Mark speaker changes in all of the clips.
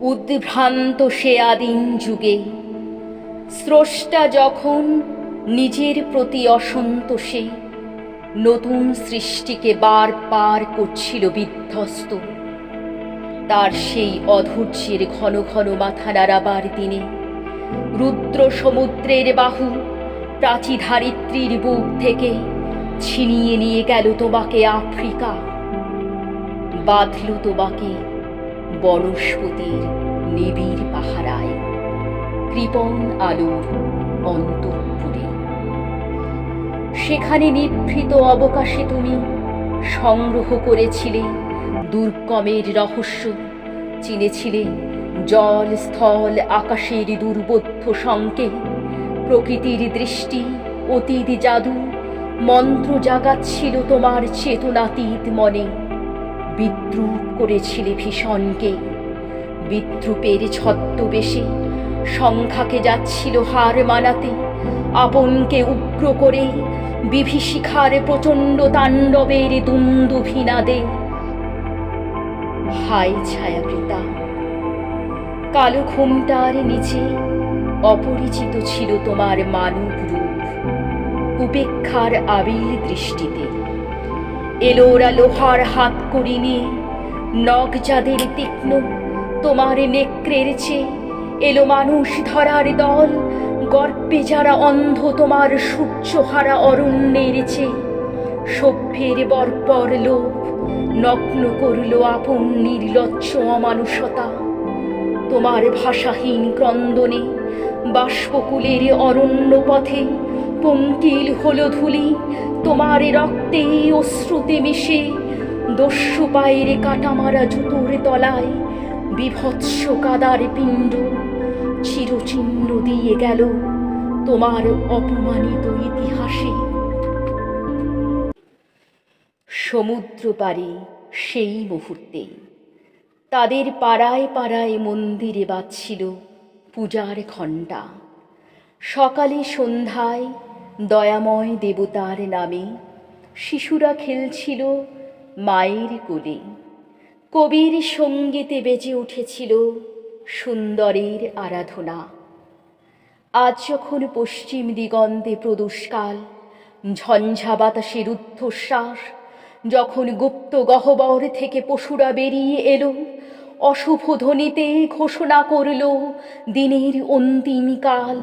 Speaker 1: উদ্ভ্রান্ত সে আদিম যুগে। স্রষ্টা যখন নিজের প্রতি অসন্তোষে, নতুন সৃষ্টিকে বার পার করছিল বিধ্বস্ত। তার সেই অধৈর্যের ঘন ঘন মাথা নাড়াবার দিনে, রুদ্র সমুদ্রের বাহু প্রাচীধারিত্রীর বুক থেকে ছিনিয়ে নিয়ে গেল তোমাকে আফ্রিকা। বাঁধল তোমাকে বনস্পতির নিবিড় পাহারায় কৃপণ আলোর অন্তঃপুরে। সেখানে নিভৃত অবকাশে তুমি সংগ্রহ করেছিলে দুর্গমের রহস্য, চিনেছিলে জল স্থল আকাশের দুর্বোধ্য সংকে প্রকৃতির দৃষ্টি, অতীত জাদু, মন্ত্র জাগাচ্ছিল তোমার চেতনাতীত মনে। বিদ্রুপ করেছিলে ভীষণকে। বিদ্রুপের ছদ্মবেশে সংখ্যাকে যাচ্ছিল হার মানাতে, আপনকে উগ্র করে বিভীষিখার প্রচণ্ড তাণ্ডবের দুন্দুভিনাদে। হায় ছায়াবৃতা কালো ঘুমটার নিচে অপরিচিত ছিল তোমার মানব রূপ। উপেক্ষার আবিল দৃষ্টিতে এলোরা লোহার হাত করি নিয়ে নখ যাদের তীক্ষ্ণ, তোমার নেক্রের চেয়ে। এলো মানুষ ধরার দল, গর্বে যারা অন্ধ, তোমার সূর্যহারা অরণ্যের চেয়ে। সভ্যের বর্বর লোভ, নগ্ন করল আপন নির্লজ্জ অমানুষতা। তোমার ভাষাহীন ক্রন্দনে, বাষ্পকুলের অরণ্য পথে পঙ্কিল হল ধুলি তোমার রক্তে অশ্রুতে মিশে। দস্যু পায়ের কাটামারা জুতোর তলায়, বিভৎস কাদার পিণ্ড চিরচিহ্ন দিয়ে গেল তোমার অপমানিত ইতিহাসে। সমুদ্র পারে সেই মুহূর্তে তাদের পাড়ায় পাড়ায় মন্দিরে বাজছিল পূজার ঘণ্টা। সকালে সন্ধ্যায় দয়াময় দেবতার নামে শিশুরা খেলছিল মায়ের কোলে। কবির সঙ্গীতে বেজে উঠেছিল সুন্দরের আরাধনা। আজ যখন পশ্চিম দিগন্তে প্রদোষকাল, ঝঞ্ঝা বাতাসে রুদ্ধশ্বাস যখন গুপ্ত গহ্বর থেকে পশুরা বেরিয়ে এলো, অশুভ ধ্বনিতে ঘোষণা করল দিনের অন্তিম কাল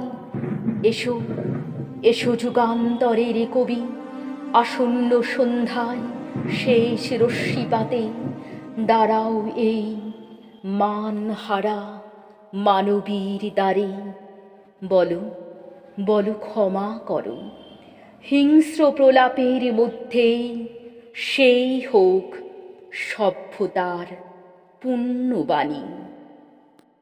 Speaker 1: এসো এসো যুগান্তরের কবি, আসন্ন সন্ধ্যায় শেষ রশ্মিপাতে দাঁড়াও এই মান হারা মানবীর দ্বারে। বলো বলো ক্ষমা করো, হিংস্র প্রলাপের মধ্যেই সেই হোক সভ্যতার পুণ্যবাণী